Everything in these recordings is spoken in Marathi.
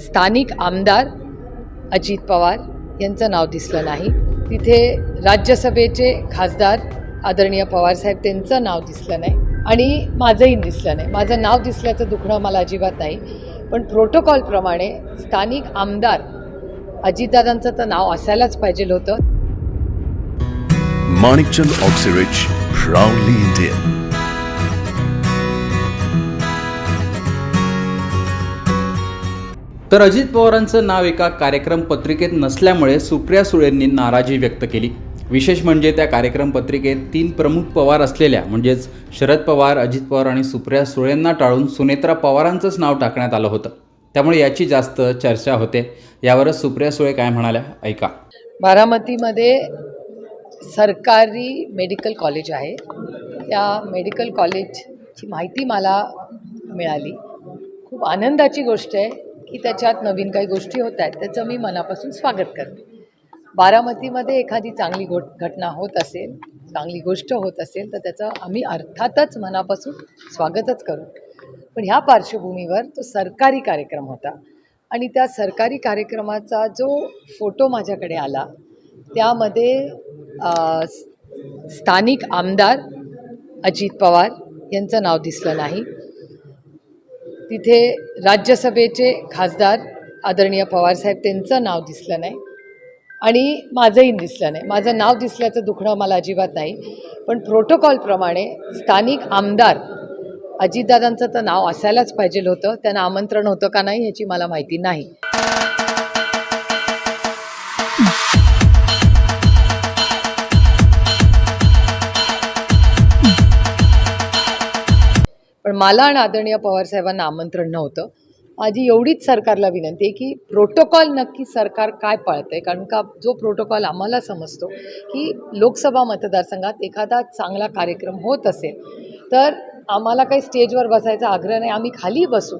स्थानिक आमदार अजित पवार यांचं नाव दिसलं नाही. तिथे राज्यसभेचे खासदार आदरणीय पवारसाहेब त्यांचं नाव दिसलं नाही आणि माझंही दिसलं नाही. माझं नाव दिसल्याचं दुखणं मला अजिबात नाही. पण प्रोटोकॉलप्रमाणे स्थानिक आमदार अजितदादांचं तर नाव असायलाच पाहिजे होतं. Manikchand Oxyrich, proudly Indian. तर अजित पवारांचं नाव एका कार्यक्रम पत्रिकेत नसल्यामुळे सुप्रिया सुळेंनी नाराजी व्यक्त केली. विशेष म्हणजे त्या कार्यक्रम पत्रिकेत तीन प्रमुख पवार असलेल्या म्हणजेच शरद पवार अजित पवार आणि सुप्रिया सुळेंना टाळून सुनेत्रा पवारांचंच नाव टाकण्यात आलं होतं. त्यामुळे याची जास्त चर्चा होते. यावरच सुप्रिया सुळे काय म्हणाल्या ऐका. बारामतीमध्ये सरकारी मेडिकल कॉलेज आहे. त्या मेडिकल कॉलेजची माहिती मला मिळाली. खूप आनंदाची गोष्ट आहे. की त्याच्यात नवीन काही गोष्टी होत आहेत त्याचं मी मनापासून स्वागत करते. बारामतीमध्ये एखादी चांगली घो घटना होत असेल चांगली गोष्ट होत असेल तर त्याचं आम्ही अर्थातच मनापासून स्वागतच करू. पण ह्या पार्श्वभूमीवर तो सरकारी कार्यक्रम होता आणि त्या सरकारी कार्यक्रमाचा जो फोटो माझ्याकडे आला त्यामध्ये स्थानिक आमदार अजित पवार यांचं नाव दिसलं नाही. तिथे राज्यसभेचे खासदार आदरणीय पवारसाहेब त्यांचं नाव दिसलं नाही आणि माझंही दिसलं नाही. माझं नाव दिसल्याचं दुखणं मला अजिबात नाही. पण प्रोटोकॉलप्रमाणे स्थानिक आमदार अजितदादांचं तर नाव असायलाच पाहिजे होतं. त्यांना आमंत्रण होतं का नाही ह्याची मला माहिती नाही. पण मला आणि आदरणीय पवारसाहेबांना आमंत्रण नव्हतं. माझी एवढीच सरकारला विनंती आहे की प्रोटोकॉल नक्की सरकार काय पाळतं आहे कारण का जो प्रोटोकॉल आम्हाला समजतो की लोकसभा मतदारसंघात एखादा चांगला कार्यक्रम होत असेल तर आम्हाला काही स्टेजवर बसायचा आग्रह नाही. आम्ही खाली बसू.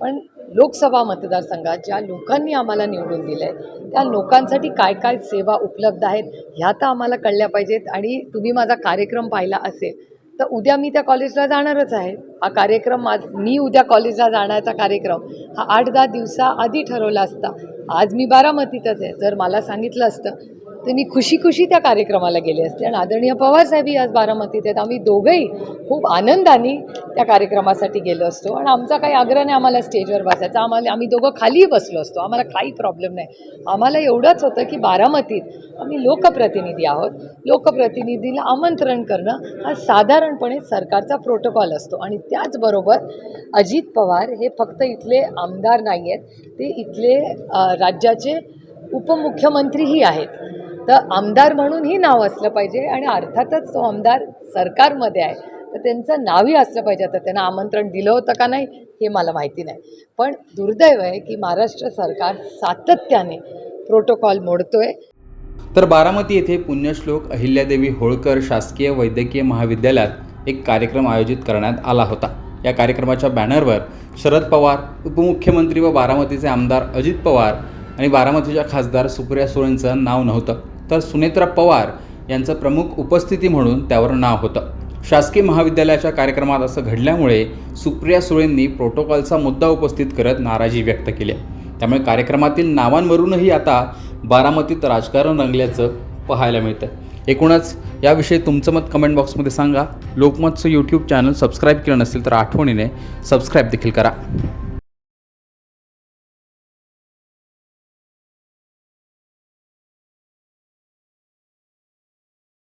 पण लोकसभा मतदारसंघात ज्या लोकांनी आम्हाला निवडून दिलं आहे त्या लोकांसाठी काय काय सेवा उपलब्ध आहेत ह्या तर आम्हाला कळल्या पाहिजेत. आणि तुम्ही माझा कार्यक्रम पाहिला असेल तर उद्या मी त्या कॉलेजला जाणारच आहे. हा कार्यक्रम आज मी उद्या कॉलेजला जाण्याचा कार्यक्रम हा आठ दहा दिवसाआधी ठरवला असता. आज मी बारामतीतच आहे. जर मला सांगितलं असतं तर मी खुशी खुशी त्या कार्यक्रमाला गेले असते. आणि आदरणीय पवारसाहेबही आज बारामतीत आहेत. आम्ही दोघंही खूप आनंदाने त्या कार्यक्रमासाठी गेलो असतो. आणि आमचा काही आग्रह नाही आम्हाला स्टेजवर बसायचा. आम्हाला आम्ही दोघं खाली बसलो असतो. आम्हाला काही प्रॉब्लेम नाही. आम्हाला एवढंच होतं की बारामतीत आम्ही लोकप्रतिनिधी आहोत. लोकप्रतिनिधीला आमंत्रण करणं हा साधारणपणे सरकारचा प्रोटोकॉल असतो. आणि त्याचबरोबर अजित पवार हे फक्त इथले आमदार नाही आहेत ते इथले राज्याचे उपमुख्यमंत्रीही आहेत. तर आमदार म्हणूनही नाव असलं पाहिजे आणि अर्थातच तो आमदार सरकारमध्ये आहे. तर त्यांचं नावही असलं पाहिजे. आता त्यांना आमंत्रण दिलं होतं का नाही हे मला माहिती नाही. पण दुर्दैव आहे की महाराष्ट्र सरकार सातत्याने प्रोटोकॉल मोडतोय. तर बारामती येथे पुण्यश्लोक अहिल्यादेवी होळकर शासकीय वैद्यकीय महाविद्यालयात एक कार्यक्रम आयोजित करण्यात आला होता. या कार्यक्रमाच्या बॅनरवर शरद पवार उपमुख्यमंत्री व बारामतीचे आमदार अजित पवार आणि बारामतीच्या खासदार सुप्रिया सुळेंचं नाव नव्हतं. तर सुनेत्रा पवार यांचं प्रमुख उपस्थिती म्हणून त्यावर नाव होतं. शासकीय महाविद्यालयाच्या कार्यक्रमात असं घडल्यामुळे सुप्रिया सुळेंनी प्रोटोकॉलचा मुद्दा उपस्थित करत नाराजी व्यक्त केली. त्यामुळे कार्यक्रमातील नावांवरूनही आता बारामतीत राजकारण रंगल्याचं पाहायला मिळतं एकूणच याविषयी तुमचं मत कमेंट बॉक्समध्ये सांगा. लोकमतचं यूट्यूब चॅनल सबस्क्राईब केलं नसेल तर आठवणीने सबस्क्राईब देखील करा.